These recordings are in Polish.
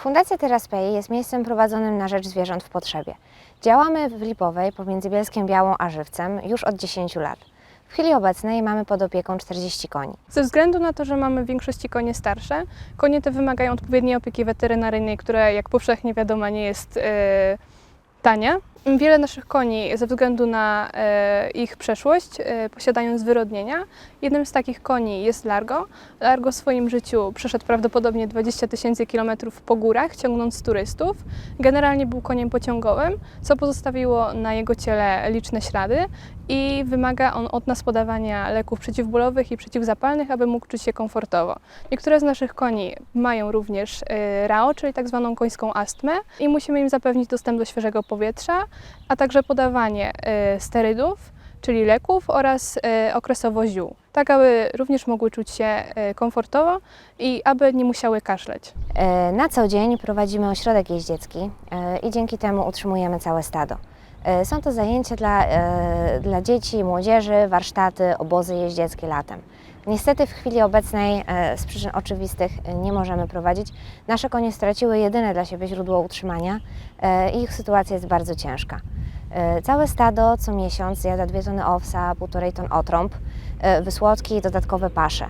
Fundacja Teraspei jest miejscem prowadzonym na rzecz zwierząt w potrzebie. Działamy w Lipowej pomiędzy Bielskiem Białą a Żywcem już od 10 lat. W chwili obecnej mamy pod opieką 40 koni. Ze względu na to, że mamy w większości konie starsze, konie te wymagają odpowiedniej opieki weterynaryjnej, która jak powszechnie wiadomo nie jest e, tania. Wiele naszych koni ze względu na e, ich przeszłość e, posiadają zwyrodnienia. Jednym z takich koni jest Largo. Largo w swoim życiu przeszedł prawdopodobnie 20 tysięcy kilometrów po górach, ciągnąc turystów. Generalnie był koniem pociągowym, co pozostawiło na jego ciele liczne ślady i wymaga on od nas podawania leków przeciwbólowych i przeciwzapalnych, aby mógł czuć się komfortowo. Niektóre z naszych koni mają również e, RAO, czyli tak zwaną końską astmę i musimy im zapewnić dostęp do świeżego powietrza, a także podawanie e, sterydów, czyli leków oraz e, okresowo ziół, tak aby również mogły czuć się e, komfortowo i aby nie musiały kaszleć. E, Na co dzień prowadzimy ośrodek jeździecki e, i dzięki temu utrzymujemy całe stado. E, Są to zajęcia dla, e, dla dzieci młodzieży, warsztaty, obozy jeździeckie latem. Niestety w chwili obecnej e, z przyczyn oczywistych nie możemy prowadzić. Nasze konie straciły jedyne dla siebie źródło utrzymania i ich sytuacja jest bardzo ciężka. Całe stado co miesiąc zjada 2 tony owsa, 1,5 ton otrąb, wysłodki i dodatkowe pasze.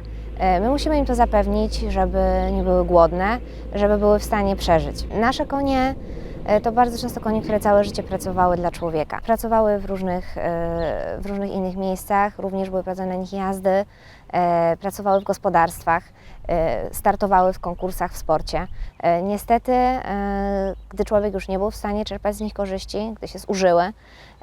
My musimy im to zapewnić, żeby nie były głodne, żeby były w stanie przeżyć. Nasze konie to bardzo często konie, które całe życie pracowały dla człowieka. Pracowały w różnych, e, w różnych innych miejscach, również były prowadzone na nich jazdy, e, pracowały w gospodarstwach, e, startowały w konkursach w sporcie. E, Niestety, e, gdy człowiek już nie był w stanie czerpać z nich korzyści, gdy się zużyły,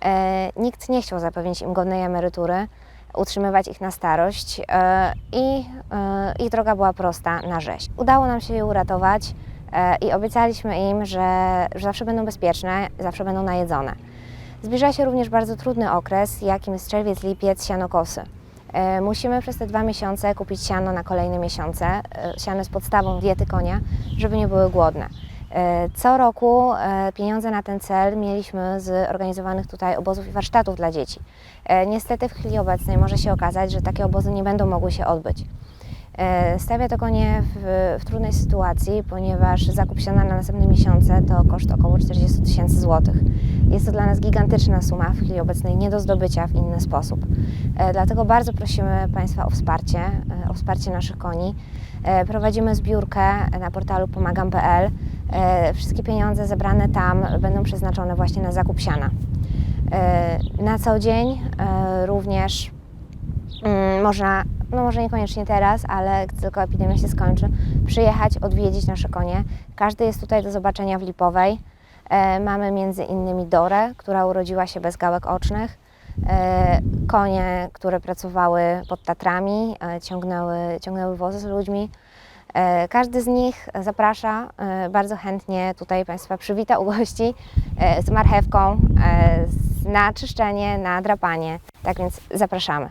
e, nikt nie chciał zapewnić im godnej emerytury, utrzymywać ich na starość e, i e, ich droga była prosta na rzeź. Udało nam się je uratować e, i obiecaliśmy im, że, że zawsze będą bezpieczne, zawsze będą najedzone. Zbliża się również bardzo trudny okres, jakim jest czerwiec, lipiec, sianokosy. E, Musimy przez te dwa miesiące kupić siano na kolejne miesiące. E, Siano jest podstawą diety konia, żeby nie były głodne. E, Co roku e, pieniądze na ten cel mieliśmy z organizowanych tutaj obozów i warsztatów dla dzieci. E, Niestety w chwili obecnej może się okazać, że takie obozy nie będą mogły się odbyć. E, Stawia to konie w, w trudnej sytuacji, ponieważ zakup siana na następne miesiące to koszt około 40 tysięcy złotych. Jest to dla nas gigantyczna suma w chwili obecnej, nie do zdobycia w inny sposób. E, Dlatego bardzo prosimy Państwa o wsparcie, e, o wsparcie naszych koni. Prowadzimy zbiórkę na portalu pomagam.pl. Wszystkie pieniądze zebrane tam będą przeznaczone właśnie na zakup siana. Na co dzień również mm, można, no może niekoniecznie teraz, ale gdy tylko epidemia się skończy, przyjechać, odwiedzić nasze konie. Każdy jest tutaj do zobaczenia w Lipowej. E, mamy między innymi Dorę, która urodziła się bez gałek ocznych. E, konie, które pracowały pod Tatrami, e, ciągnęły, ciągnęły wozy z ludźmi. E, Każdy z nich zaprasza, e, bardzo chętnie tutaj Państwa przywita u gości e, z marchewką e, na czyszczenie, na drapanie. Tak więc zapraszamy.